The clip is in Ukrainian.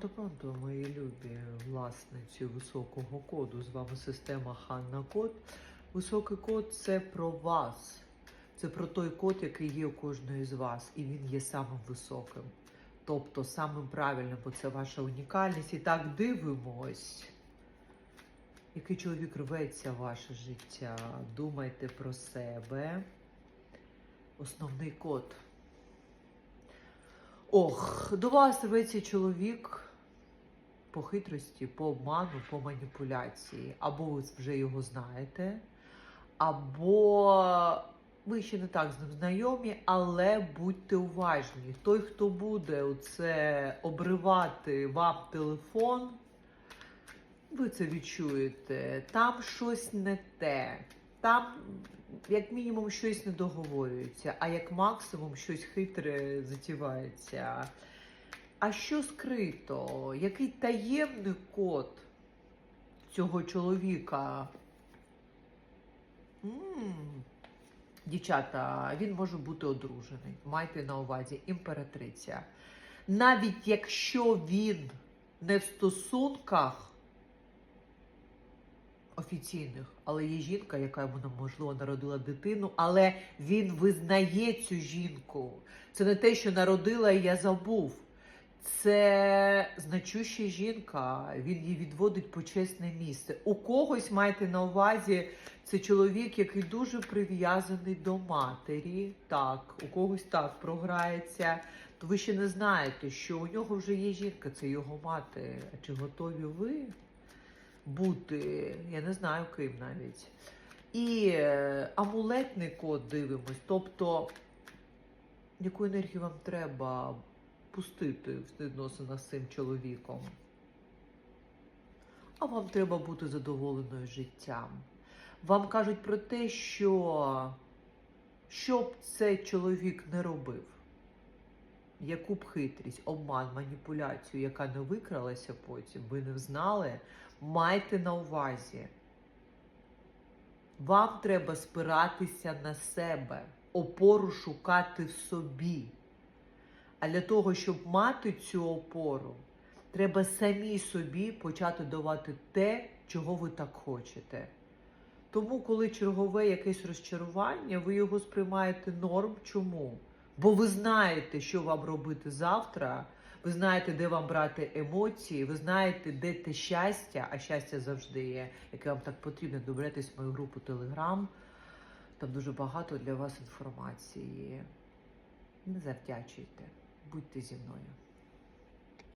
Та мої любі власниці високого коду. З вами система Ханна Код. Високий код це про вас. Це про той код, який є у кожної з вас, і він є самим високим. Тобто самим правильним, бо це ваша унікальність. І так дивимось. Який чоловік рветься в ваше життя? Думайте про себе. Основний код. Ох, до вас рветься чоловік по хитрості, по обману, по маніпуляції. Або ви вже його знаєте, або ви ще не так з ним знайомі, але будьте уважні. Той, хто буде оце обривати вам телефон, ви це відчуєте. Там щось не те. Там, як мінімум, щось не договорюється, а як максимум щось хитре затівається. А що скрито? Який таємний код цього чоловіка? м Дівчата, він може бути одружений. Майте на увазі імператриця. Навіть якщо він не в стосунках офіційних, але є жінка, яка йому можливо народила дитину, але він визнає цю жінку. Це не те, що народила і я забув. Це значуща жінка, він її відводить почесне місце. У когось майте на увазі це чоловік, який дуже прив'язаний до матері. Так, у когось так програється. То ви ще не знаєте, що у нього вже є жінка, це його мати. А чи готові ви бути? Я не знаю ким навіть. І е, амулетний код дивимось. Тобто, яку енергію вам треба пустити в відносинах з цим чоловіком? А вам треба бути задоволеною життям. Вам кажуть про те, що що б цей чоловік не робив, яку б хитрість, обман, маніпуляцію, яка не викралася потім, ви не знали, майте на увазі. Вам треба спиратися на себе, опору шукати в собі. А для того, щоб мати цю опору, треба самі собі почати давати те, чого ви так хочете. Тому, коли чергове якесь розчарування, ви його сприймаєте норм. Чому? Бо ви знаєте, що вам робити завтра, ви знаєте, де вам брати емоції, ви знаєте, де те щастя, а щастя завжди є, яке вам так потрібно. Доберетесь в мою групу Телеграм. Там дуже багато для вас інформації. Не завдячуйте, будьте зі мною.